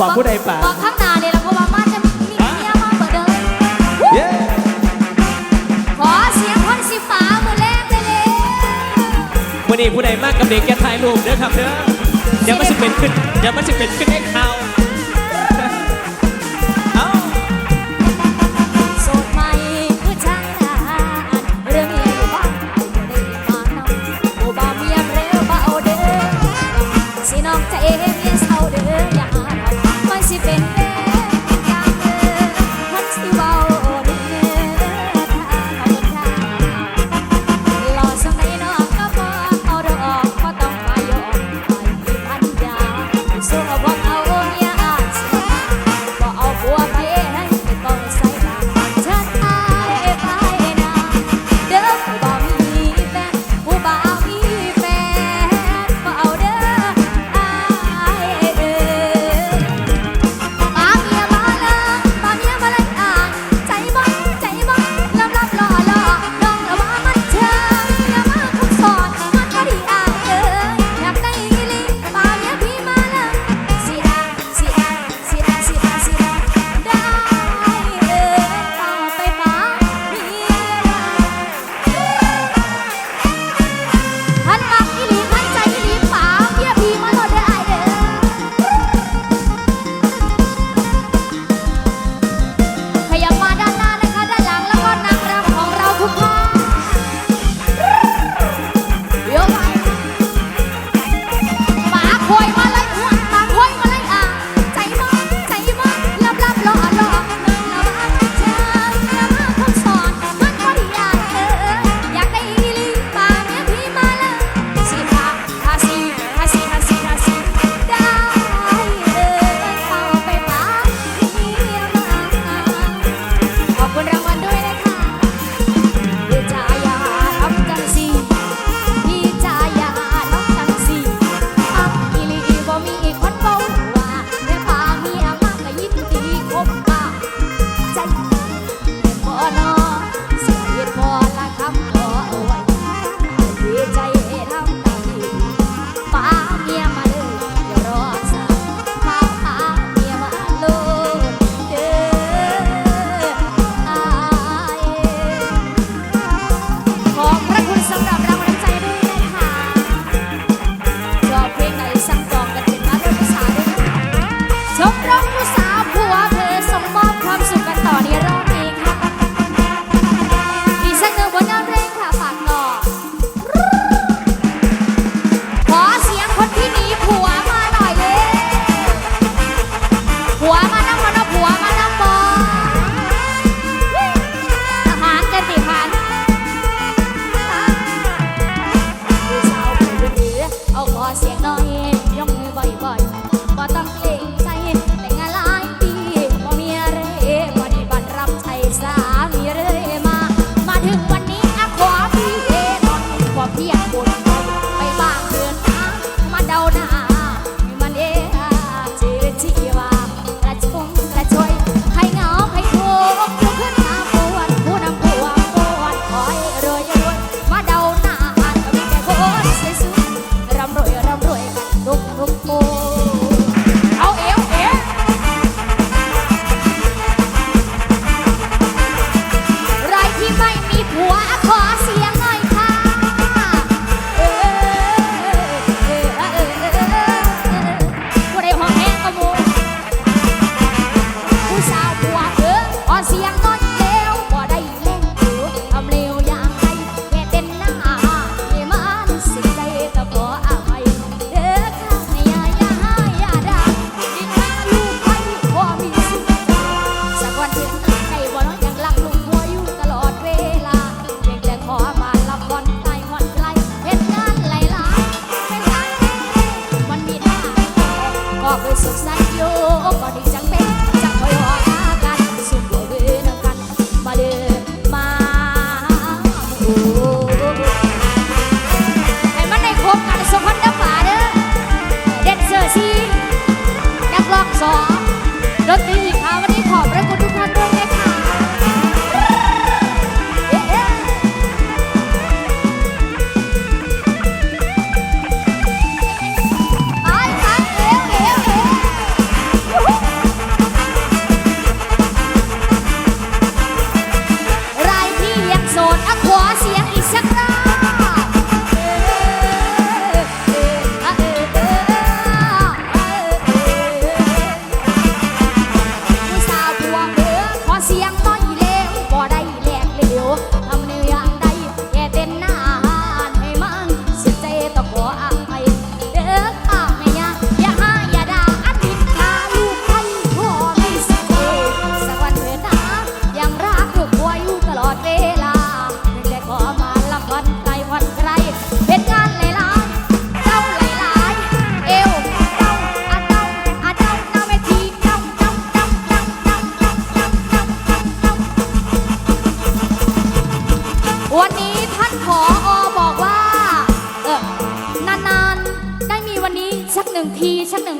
บอกผู้ใดปะาบอกข้างหน้าเลยแล้วก็ว่ามาจะมีเมียมาเปิดเดิมขอเสียงคนสีฟ้ามือแรกเลยเลยวันนี้ผู้ใดมากกับเด็กแกถ่ายรูปเด้อครับเด้อเดี๋ยวมันจะเป็นขึ้นเดี๋ยวมันจะเป็นขึ้นให้เขา you've been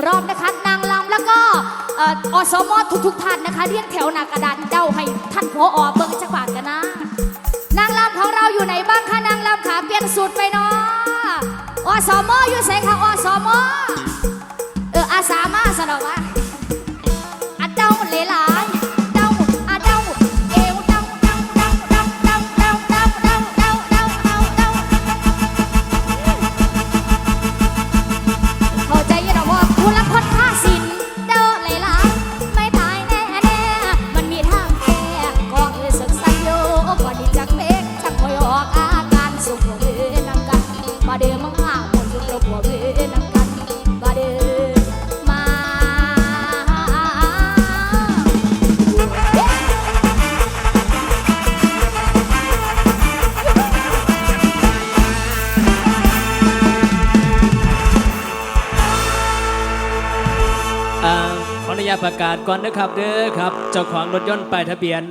รอบนะคะ นางลำแล้วก็อ.ส.มอทุกๆท่านนะคะ เรียงแถวหน้ากระดานเด้าให้ท่านพออเบิ่งจักบาทกันนะ นางลำของเราอยู่ไหนบ้างคะนางลำขาเปลี่ยนสูตรไปเนาะอสมอยู่ไหนคะอสม เดิมมังหาคนอยู่ครบหัวเวนำกันมาเดิมมาอ่าขออนุญาตประกาศก่อนนะครับเด้อครับ เจ้าของรถยนต์ป้ายทะเบียน